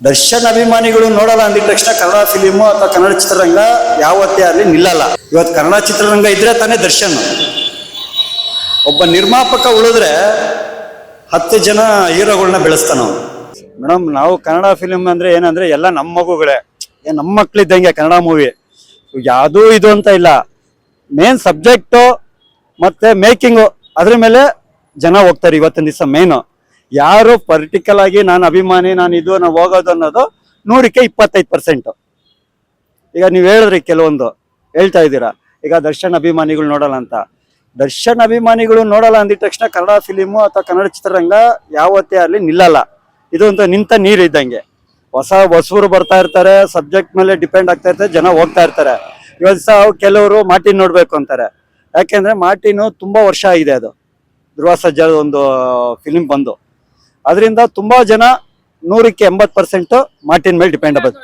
ದರ್ಶನ್ ಅಭಿಮಾನಿಗಳು ನೋಡಲ್ಲ ಅಂದಿದ ತಕ್ಷಣ ಕನ್ನಡ ಫಿಲಿಮು ಅಥವಾ ಕನ್ನಡ ಚಿತ್ರರಂಗ ಯಾವತ್ತೇ ಆಗಲಿ ನಿಲ್ಲಲ್ಲ. ಇವತ್ತು ಕನ್ನಡ ಚಿತ್ರರಂಗ ಇದ್ರೆ ತಾನೇ ದರ್ಶನ್. ಒಬ್ಬ ನಿರ್ಮಾಪಕ ಉಳಿದ್ರೆ ಹತ್ತು ಜನ ಹೀರೋಗಳನ್ನ ಬೆಳೆಸ್ತಾನ ಮೇಡಮ್ ನಾವು ಕನ್ನಡ ಫಿಲಿಮ್ ಅಂದ್ರೆ ಏನಂದ್ರೆ ಎಲ್ಲ ನಮ್ಮ ಮಗುಗಳೇ. ಏ, ನಮ್ಮ ಮಕ್ಳಿದ್ದಂಗೆ ಕನ್ನಡ ಮೂವಿ ಯಾವುದೂ ಇದು ಅಂತ ಇಲ್ಲ. ಮೇನ್ ಸಬ್ಜೆಕ್ಟು ಮತ್ತೆ ಮೇಕಿಂಗು ಅದ್ರ ಮೇಲೆ ಜನ ಹೋಗ್ತಾರೆ ಇವತ್ತಿನ ದಿವಸ ಮೇನು ಯಾರು ಪರ್ಟಿಕಲ್ ಆಗಿ ನಾನು ಅಭಿಮಾನಿ, ನಾನು ಇದು ನಾವು ಹೋಗೋದು ಅನ್ನೋದು ನೂರಕ್ಕೆ ಇಪ್ಪತ್ತೈದು ಪರ್ಸೆಂಟು ಈಗ ನೀವು ಹೇಳಿದ್ರಿ ಕೆಲವೊಂದು, ಹೇಳ್ತಾ ಇದ್ದೀರಾ? ಈಗ ದರ್ಶನ್ ಅಭಿಮಾನಿಗಳು ನೋಡಲ್ಲ ಅಂತ. ದರ್ಶನ್ ಅಭಿಮಾನಿಗಳು ನೋಡಲ್ಲ ಅಂದಿದ ತಕ್ಷಣ ಕನ್ನಡ ಫಿಲಿಮು ಅಥವಾ ಕನ್ನಡ ಚಿತ್ರರಂಗ ಯಾವತ್ತೇ ಅಲ್ಲಿ ನಿಲ್ಲಲ್ಲ. ಇದೊಂದು ನಿಂತ ನೀರು ಇದ್ದಂಗೆ. ಹೊಸ ಹೊಸರು ಬರ್ತಾ ಇರ್ತಾರೆ ಸಬ್ಜೆಕ್ಟ್ ಮೇಲೆ ಡಿಪೆಂಡ್ ಆಗ್ತಾ ಇರ್ತಾರೆ, ಜನ ಹೋಗ್ತಾ ಇರ್ತಾರೆ. ಇವತ್ತು ಸಹ ಕೆಲವರು ಮಾರ್ಟಿನ್ ನೋಡಬೇಕು ಅಂತಾರೆ. ಯಾಕೆಂದರೆ ಮಾರ್ಟಿನು ತುಂಬಾ ವರ್ಷ ಆಗಿದೆ ಅದು. ಧ್ರುವ ಸಜ್ಜಾ ಒಂದು ಫಿಲಿಮ್ ಬಂದು. ಅದರಿಂದ ತುಂಬಾ ಜನ ನೂರಕ್ಕೆ ಎಂಬತ್ತು ಪರ್ಸೆಂಟ್ ಮಾರ್ಟಿನ್ ಮೇಲೆ ಡಿಪೆಂಡ್ ಆಗುತ್ತೆ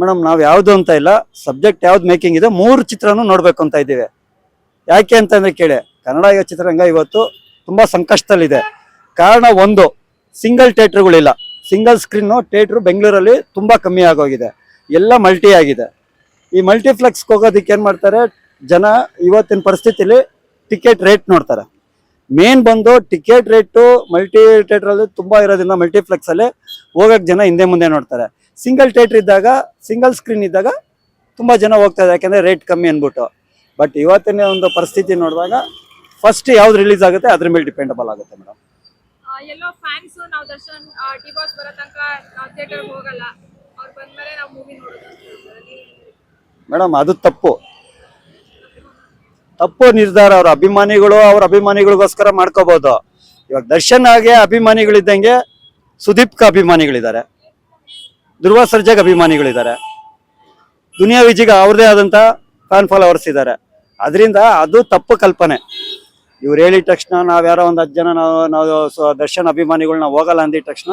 ಮೇಡಮ್, ನಾವು ಯಾವುದು ಅಂತ ಇಲ್ಲ. ಸಬ್ಜೆಕ್ಟ್ ಯಾವ್ದು ಮೇಕಿಂಗ್ ಇದೆ, ಮೂರು ಚಿತ್ರನೂ ನೋಡ್ಬೇಕು ಅಂತ ಇದ್ದೀವಿ. ಯಾಕೆ ಅಂತಂದ್ರೆ ಕೇಳಿ, ಕನ್ನಡ ಚಿತ್ರರಂಗ ಇವತ್ತು ತುಂಬಾ ಸಂಕಷ್ಟದಲ್ಲಿದೆ. ಕಾರಣ ಒಂದು ಸಿಂಗಲ್ ಥಿಯೇಟ್ರ್ಗಳಿಲ್ಲ ಸಿಂಗಲ್ ಸ್ಕ್ರೀನು ಥಿಯೇಟ್ರು ಬೆಂಗಳೂರಲ್ಲಿ ತುಂಬಾ ಕಮ್ಮಿ ಆಗೋಗಿದೆ. ಎಲ್ಲ ಮಲ್ಟಿ ಆಗಿದೆ. ಈ ಮಲ್ಟಿಪ್ಲೆಕ್ಸ್ಗೆ ಹೋಗೋದಕ್ಕೆ ಏನು ಮಾಡ್ತಾರೆ? ಜನ ಇವತ್ತಿನ ಪರಿಸ್ಥಿತಿಲಿ ಟಿಕೆಟ್ ರೇಟ್ ನೋಡ್ತಾರೆ. ಮೇನ್ ಬಂದು ಟಿಕೆಟ್ ರೇಟು ಮಲ್ಟಿ ಥಿಯೇಟ್ರಲ್ಲಿ ತುಂಬಾ ಇರೋದ್ರಿಂದ ಮಲ್ಟಿಪ್ಲೆಕ್ಸ್ ಅಲ್ಲಿ ಹೋಗಕ್ ಜನ ಹಿಂದೆ ಮುಂದೆ ನೋಡ್ತಾರೆ. ಸಿಂಗಲ್ ಥಿಯೇಟರ್ ಇದ್ದಾಗ ಸಿಂಗಲ್ ಸ್ಕ್ರೀನ್ ಇದ್ದಾಗ ತುಂಬಾ ಜನ ಹೋಗ್ತಾರೆ ಯಾಕೆಂದರೆ ರೇಟ್ ಕಮ್ಮಿ ಅಂದ್ಬಿಟ್ಟು. ಬಟ್ ಇವತ್ತಿನ ಒಂದು ಪರಿಸ್ಥಿತಿ ನೋಡಿದಾಗ ಫಸ್ಟ್ ಯಾವ್ದು ರಿಲೀಸ್ ಆಗುತ್ತೆ ಅದ್ರ ಮೇಲೆ ಡಿಪೆಂಡಬಲ್ ಆಗುತ್ತೆ ಮೇಡಮ್ ಆ, ಎಲ್ಲೋ ಫ್ಯಾನ್ಸ್ ನಾವು ದರ್ಶನ್ ಟಿ ಬಾಸ್ ಬರೋ ತನಕ ನಾವು ಥಿಯೇಟರ್ ಹೋಗಲ್ಲ. ಅವ್ರು ಬಂದ್ಮೇಲೆ ನಾವು ಮೂವಿ ನೋಡೋದು ಅಂತ ಹೇಳ್ತಾರೆ. ನೀವ್ ಏನ್ ಹೇಳ್ತೀರಿ? ಮೇಡಮ್ ಅದು ತಪ್ಪು. ತಪ್ಪು ನಿರ್ಧಾರ, ಅವ್ರ ಅಭಿಮಾನಿಗಳು, ಅವ್ರ ಅಭಿಮಾನಿಗಳಿಗೋಸ್ಕರ ಮಾಡ್ಕೋಬಹುದು ಇವಾಗ ದರ್ಶನ್ ಆಗಿ ಅಭಿಮಾನಿಗಳಿದ್ದಂಗೆ ಸುದೀಪ್ಕ ಅಭಿಮಾನಿಗಳಿದ್ದಾರೆ. ಧ್ರುವ ಸರ್ಜಾಗ್ ಅಭಿಮಾನಿಗಳಿದ್ದಾರೆ. ದುನಿಯಾ ವಿಜಿಗ ಅವ್ರದೇ ಆದಂತ ಫ್ಯಾನ್ ಫಾಲೋವರ್ಸ್ ಇದ್ದಾರೆ. ಅದರಿಂದ ಅದು ತಪ್ಪು ಕಲ್ಪನೆ. ಇವ್ರು ಹೇಳಿದ ತಕ್ಷಣ ನಾವ್ ಯಾರೋ ಒಂದು ಹತ್ತು ಜನ ನಾವು ನಾವು ದರ್ಶನ್ ಅಭಿಮಾನಿಗಳನ್ನ ಹೋಗಲ್ಲ ಅಂದಿದ ತಕ್ಷಣ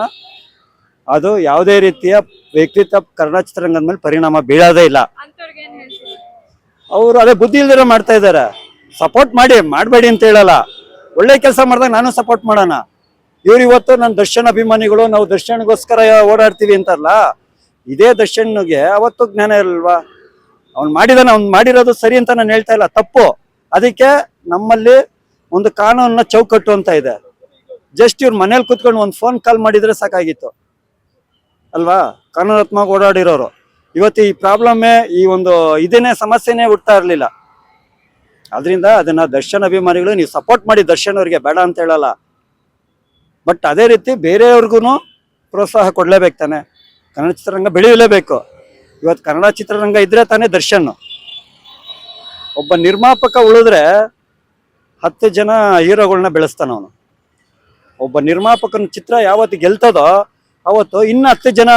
ಅದು ಯಾವುದೇ ರೀತಿಯ ವ್ಯಕ್ತಿತ್ವ ಕನ್ನಡ ಮೇಲೆ ಪರಿಣಾಮ ಬೀಳೋದೇ ಇಲ್ಲ. ಅವರು ಅದೇ ಬುದ್ಧಿ ಇಲ್ದಿರೋ ಮಾಡ್ತಾ ಇದ್ದಾರೆ ಸಪೋರ್ಟ್ ಮಾಡಿ, ಮಾಡಬೇಡಿ ಅಂತ ಹೇಳಲ್ಲ. ಒಳ್ಳೆ ಕೆಲಸ ಮಾಡಿದಾಗ ನಾನು ಸಪೋರ್ಟ್ ಮಾಡೋಣ. ಇವ್ರು ಇವತ್ತು ನನ್ನ ದರ್ಶನ್ ಅಭಿಮಾನಿಗಳು, ನಾವು ದರ್ಶನ್ಗೋಸ್ಕರ ಓಡಾಡ್ತೀವಿ ಅಂತಾರಲ್ಲ, ಇದೇ ದರ್ಶನ್ಗೆ ಅವತ್ತು ಜ್ಞಾನ ಇರಲ್ವಾ? ಅವ್ನು ಮಾಡಿದಾನೆ, ಅವ್ನು ಮಾಡಿರೋದು ಸರಿ ಅಂತ ನಾನು ಹೇಳ್ತಾ ಇಲ್ಲ. ತಪ್ಪು. ಅದಕ್ಕೆ ನಮ್ಮಲ್ಲಿ ಒಂದು ಕಾನೂನ ಚೌಕಟ್ಟು ಅಂತ ಇದೆ. ಜಸ್ಟ್ ಇವ್ರು ಮನೇಲಿ ಕುತ್ಕೊಂಡು ಒಂದು ಫೋನ್ ಕಾಲ್ ಮಾಡಿದ್ರೆ ಸಾಕಾಗಿತ್ತು. ಅಲ್ವಾ? ಕಾನೂನಾತ್ಮಕ ಓಡಾಡಿರೋರು. ಇವತ್ತು ಈ ಪ್ರಾಬ್ಲಮ್ಮೇ ಈ ಒಂದು ಇದನ್ನೇ ಸಮಸ್ಯೆನೇ ಹುಡ್ತಾ ಇರಲಿಲ್ಲ. ಅದರಿಂದ ಅದನ್ನ ದರ್ಶನ್ ಅಭಿಮಾನಿಗಳು ನೀವು ಸಪೋರ್ಟ್ ಮಾಡಿ ದರ್ಶನ್ ಅವರಿಗೆ ಬೇಡ ಅಂತ ಹೇಳಲ್ಲ. ಬಟ್ ಅದೇ ರೀತಿ ಬೇರೆಯವ್ರಿಗೂ ಪ್ರೋತ್ಸಾಹ ಕೊಡಲೇಬೇಕು ತಾನೆ. ಕನ್ನಡ ಚಿತ್ರರಂಗ ಬೆಳೆಯಲೇಬೇಕು. ಇವತ್ತು ಕನ್ನಡ ಚಿತ್ರರಂಗ ಇದ್ರೆ ತಾನೇ ದರ್ಶನ್. ಒಬ್ಬ ನಿರ್ಮಾಪಕ ಉಳಿದ್ರೆ ಹತ್ತು ಜನ ಹೀರೋಗಳನ್ನ ಬೆಳೆಸ್ತಾನ ಅವನು. ಒಬ್ಬ ನಿರ್ಮಾಪಕನ ಚಿತ್ರ ಯಾವತ್ತು ಗೆಲ್ತದೋ ಅವತ್ತು ಇನ್ನು ಹತ್ತು ಜನ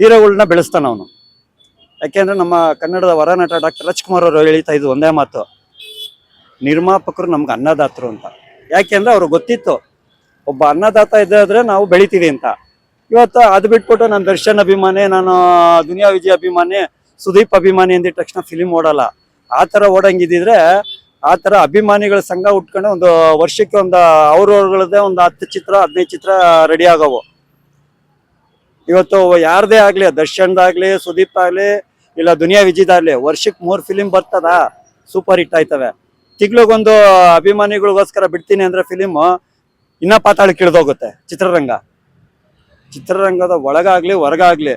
ಹೀರೋಗಳನ್ನ ಬೆಳೆಸ್ತಾನ ಅವನು. ಯಾಕೆಂದ್ರೆ ನಮ್ಮ ಕನ್ನಡದ ವರನಟ ಡಾಕ್ಟರ್ ರಾಜ್ಕುಮಾರ್ ಅವರು ಹೇಳ್ತಾ ಇದ್ದು ಒಂದೇ ಮಾತು, ನಿರ್ಮಾಪಕರು ನಮ್ಗೆ ಅನ್ನದಾತರು ಅಂತ. ಯಾಕೆಂದ್ರೆ ಅವ್ರಿಗೆ ಗೊತ್ತಿತ್ತು, ಒಬ್ಬ ಅನ್ನದಾತ ಇದ್ದಾದ್ರೆ ನಾವು ಬೆಳಿತೀವಿ ಅಂತ. ಇವತ್ತು ಅದು ಬಿಟ್ಬಿಟ್ಟು ನಾನು ದರ್ಶನ್ ಅಭಿಮಾನಿ, ನಾನು ದುನಿಯಾ ವಿಜಯ್ ಅಭಿಮಾನಿ, ಸುದೀಪ್ ಅಭಿಮಾನಿ ಅಂದಿದ ತಕ್ಷಣ ಫಿಲಿಮ್ ಓಡಲ್ಲ. ಆ ಥರ ಓಡಂಗಿದ್ದಿದ್ರೆ ಆ ಥರ ಅಭಿಮಾನಿಗಳ ಸಂಘ ಉಟ್ಕೊಂಡು ಒಂದು ವರ್ಷಕ್ಕೆ ಒಂದು ಅವ್ರವ್ರಗಳದ್ದೇ ಒಂದು ಹತ್ತು ಚಿತ್ರ, ಹದಿನೈದು ಚಿತ್ರ ರೆಡಿ ಆಗವು. ಇವತ್ತು ಯಾರದೇ ಆಗ್ಲಿ ದರ್ಶನ್ದಾಗ್ಲಿ ಸುದೀಪ್ ಆಗ್ಲಿ, ಇಲ್ಲ ದುನಿಯಾ ವಿಜಯದಾಗ್ಲಿ ವರ್ಷಕ್ಕೆ ಮೂರ್ ಫಿಲಿಮ್ ಬರ್ತದ? Super hit ಆಯ್ತವೆ. ತಿಂಗ್ಳಿಗೊಂದು ಅಭಿಮಾನಿಗಳಿಗೋಸ್ಕರ ಬಿಡ್ತೀನಿ ಅಂದ್ರೆ ಫಿಲಿಮ್ ಇನ್ನ ಪಾತಾಳಕ್ಕೆ ಕಿಳಿದೋಗುತ್ತೆ, ಚಿತ್ರರಂಗ. ಚಿತ್ರರಂಗದ ಒಳಗಾಗ್ಲಿ, ಹೊರಗಾಗ್ಲಿ,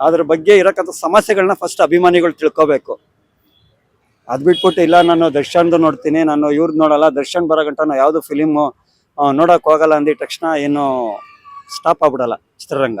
ಅದ್ರ ಬಗ್ಗೆ ಇರಕ್ಕಂಥ ಸಮಸ್ಯೆಗಳನ್ನ ಫಸ್ಟ್ ಅಭಿಮಾನಿಗಳು ತಿಳ್ಕೊಬೇಕು. ಅದ್ ಬಿಟ್ಬಿಟ್ಟು ಇಲ್ಲ, ನಾನು ದರ್ಶನ್ದು ನೋಡ್ತೀನಿ, ನಾನು ಇವ್ರದ್ದು ನೋಡಲ್ಲ, ದರ್ಶನ್ ಬರೋ ಗಂಟ ನಾವು ಯಾವ್ದು ಫಿಲಿಮ್ ನೋಡಕ್ ಹೋಗಲ್ಲ ಅಂದಿದ ತಕ್ಷಣ ಏನು ಸ್ಟಾಪ್ ಆಗ್ಬಿಡಲ್ಲ ಚಿತ್ರರಂಗ.